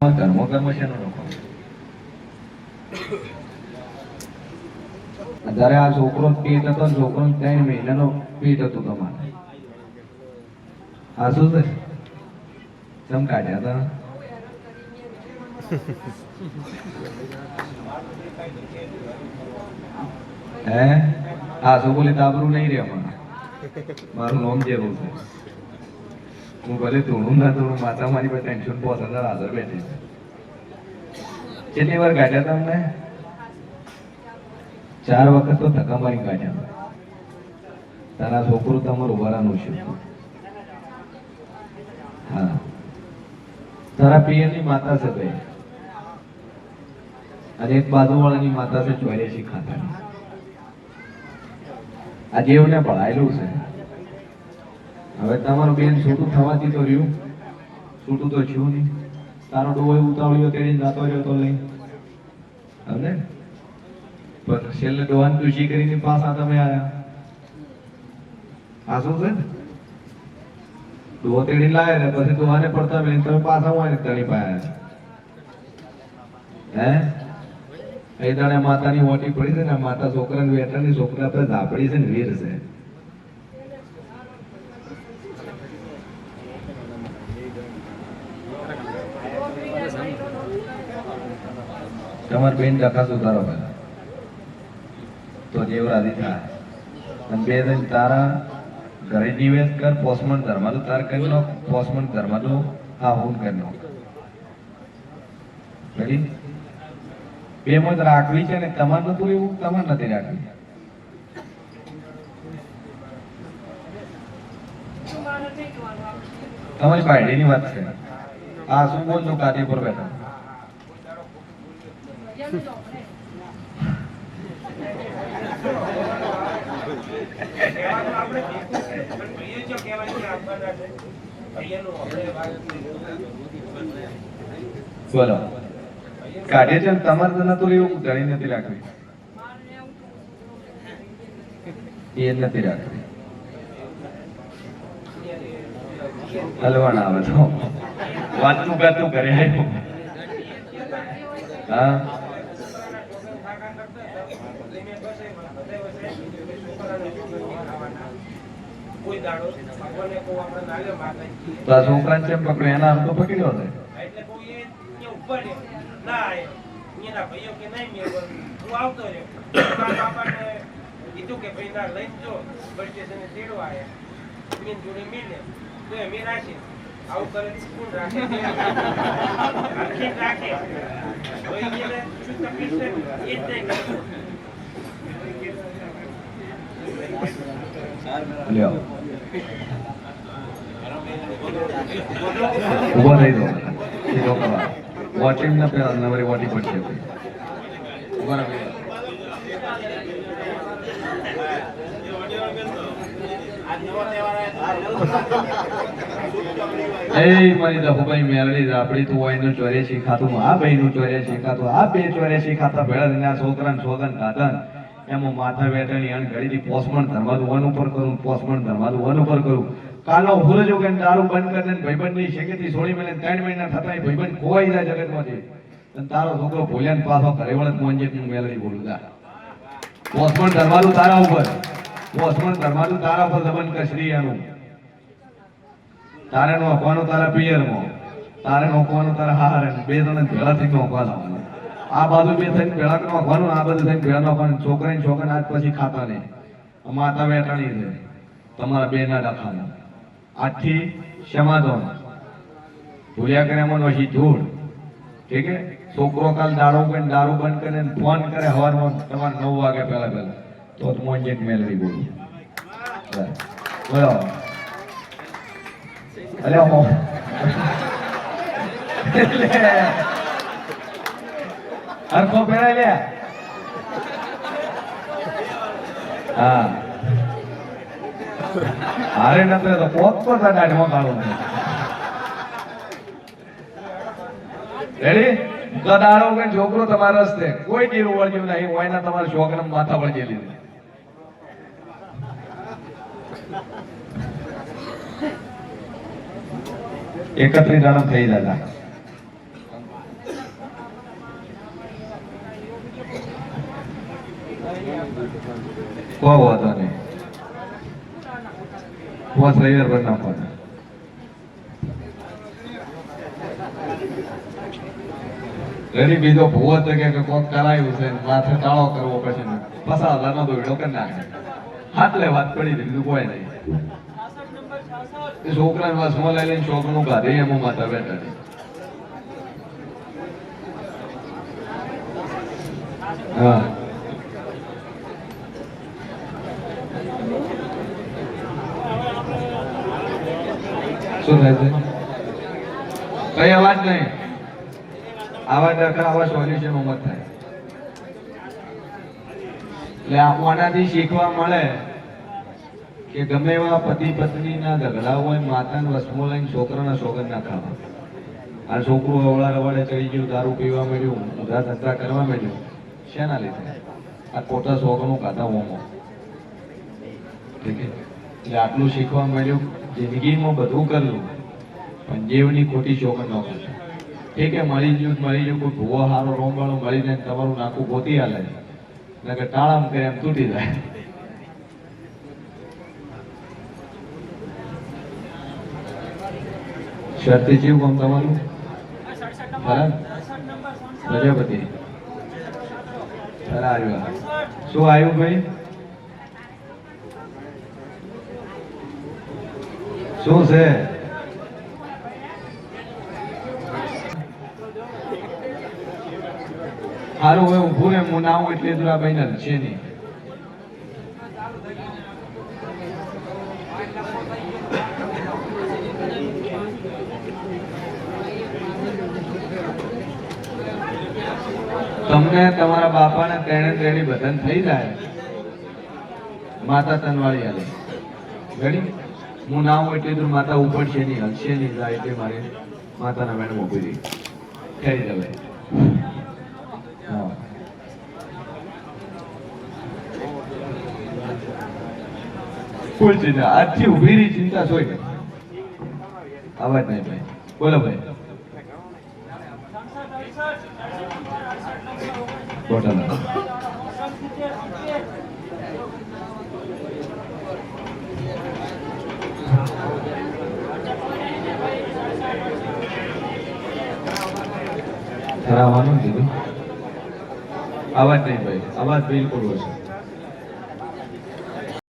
કર્મ કર્મ છે ડખો આ છોકરો પીટ હતો છોકરો ત્રણ મહિનાનો પીટ હતું તમારે. આ શું છે? ચમ કાઢ્યા હતા? હે? આ બોલી તાબરું નહીં રે હમણાં મારું નામ જેવું છે. હું ભલે ધૂણું ના ધૂણું માતા મારી પર ટેન્શન બહુ અંદર હાજર બેઠી કેટલી વાર કાઢ્યા તમને? ચાર વખત તો ધક્કા મારી કાઢ્યા તારા છોકરું તમારું ઉભારાનું છે. હા. તારા પિયરની માતા છે ભાઈ અને એક બાજુવાળાની માતા છે ચોર્યાસી ખાતાની. આ જેવને ભળાયેલું છે. હવે તમારું બેન છૂટું થવાથી તો રહ્યું. છૂટું તો થયું નહીં. તારો ડોહો ઉતાવળ્યો તેડી જાતો રહ્યો તો નહીં હવે? પણ છેલ્લે ડોહાને દુષી કરીને પાછા તમે આયા? આ શું છે? ડોહો તેડી લાયા ને પછી ડોહાને પડતા બેન, તમે પાછા હોય ને તણી પાયા હે? એ દાણે માતાની ઓટી પડી છે ને, માતા છોકરાને બેઠાની, છોકરા પર ઝાપડી છે ને, વીર છે. તમાર બેન ડખા સુધારો પહેલા તો જેવરાદી થાય. અને બે દિન તારા ઘરે નિવેદ કર પોસમણ ધર્માનું તાર કરી નો પોસમણ ધર્માનું આ હું કરી નો રેડી? બે મત રાખવી છે ને તમાર નતું એવું? તમાર નથી રાખવી. તમારી પાર્ટીની વાત છે. આ શું બોલજો કાઢી પર બેઠા. બોલો. કાઢે છે તમારે તો નતું એવું નથી રાખવી. એ નથી રાખવી. હલવાના આવે તો. વાતનું ગાતું કરે હા? તો આ છોકરાને કેમ પકડ્યો એના આમ તો પકડ્યો છે એટલે કહું એ ઉપર ના. અહીંયાના ભાઈઓ કે નહીં મેં હું આવતો રહ્યો. બાપાને કીધું કે ભાઈ ના લઈ જ બસ સ્ટેશને તેડવા આયા. એની જોડે મીને તો એમ રાખે. આવું કરે કોણ રાખે? રાખે રાખે. હવે એને શું તકલીફ છે? એ જ નહીં લ્યો. ઊભો રહી દો. સીધો કરવા વોટિંગ ના પેલા નવરી વોટિંગ પડશે તું હોય ચોર્યાસી ખાતું. આ ભાઈ નું ચોર્યાસી ખાતું. આ બે ચોર્યાસી ખાતા ભેળા આ છોકરાને સોગન ખાતા ને એમાં માથા વેટણી અને ઘડીથી પોસમણ ધરવાનું, વન ઉપર કરું પોસમણ ધરવાનું, વન ઉપર કરું. કાલો જો કે દારૂ બંધ કરીને ભાઈબંધની શેકેથી છોડી મેલે, ત્રણ મહિના થતા ભાઈબંધ ખોવાઈ જાય જગતમાંથી. અને તારો છોકરો ભોલ્યા ને પાછો ઘરે વળત મોંજેટનું મેલરી બોલું, જા. પોસમણ ધરવાનું તારા ઉપર. પોસમણ ધરવાનું તારા ઉપર દમન કસરી એનું તારે નોખવાનું તારા પિયરમાં. તારે નોખવાનું તારા હાર બે ત્રણ ભેળા થઈ નોખવાનું આ બાજુ બે થઈને ભેળા નાખવાનું આ બાજુ થઈને ભેળા નાખવાનું છોકરા છોકરા આજ પછી ખાતા નહીં. માતા વેટાણી છે. તમારા બે ના ડખાના. આજથી સમાધાન ભૂલ્યા કરે એમાં નોશી ધૂળ. ઠીક છોકરો કાલ દારૂ કરીને દારૂ બંધ કરીને ફોન કરે હવારમાં તમારે નવ વાગે પહેલા પહેલા. તો મોંજે મેલડી બોલું. બોલો. અલે હો. લે હરખો પહેરાય લે. હા. હારે નતરે કે છોકરો તમારા રસ્તે કોઈ જીરું વળગ્યું નહીં હોય ના તમારા છોકરા માથા વળગી લીધી એકત્રીસ જણા થઈ જતા. કોઈ વાંધો નહીં પાંચ રવિવાર પર નાખવાના. રેડી બીજો ભૂવો તો કે કોક કરાયું છે માથે ટાળો કરવો પછી પસાર હજારનો તો વીડિયો કરી નાખે. હાટલે વાત પડી બીજું કોઈ નહીં. છોકરાને વસમાં લઈ લઈને છોકરું કાઢે એમાં માતા બેઠા. હા. શું થાય છે? કઈ અવાજ નહીં. આવા રાખા આવા સોલ્યુશન મત થાય. એટલે આનાથી શીખવા મળે કે ગમે એવા પતિ પત્નીના ઝઘડા હોય, માતાને વસમો લઈને છોકરાના છોકર ના ખાવા. આ છોકરું અવળા રવાડે ચડી ગયું, દારૂ પીવા માંડ્યું, ઊંધા ધંધા કરવા મળ્યું શેના લીધે? આ ખોટા શોખનું ખાતા હોમો. ઠીક છે? એટલે આટલું શીખવા મળ્યું. જિંદગીમાં બધું કરલું પણ જેવની ખોટી શોખ ન કરતો ઠીક કે મળી ગયું મળી ગયું. કોઈ ભૂવો, હારો રોમવાળો મળી જાય તમારું નાખું ગોતી હાલે. નકર ટાળામ કરે એમ તૂટી જાય. શરતી જેવું કોમ તમારું? પ્રજાપતિ. શું આવ્યું ભાઈ? શું છે? સારું હવે ઊભું એમ હું ના એટલે દુરાભાઈ ના છે નહીં. તમને તમારા બાપાને ત્રણે ત્રણે બધન થઈ જાય. માતા તનવાળી હાલે. ગણી હું ના હોય એટલે દૂર માતા ઉપડશે નહીં, હલશે નહીં જાય એટલે મારે માતાના મેડમ ઊભી રહી. થઈ દેવાય કોઈ ચિંતા, આજથી ઊભી ચિંતા સોય અવાજ નહીં ભાઈ બોલો ભાઈ. કરાવવાનું કીધું? અવાજ નહીં ભાઈ અવાજ બિલકુલ ઓછો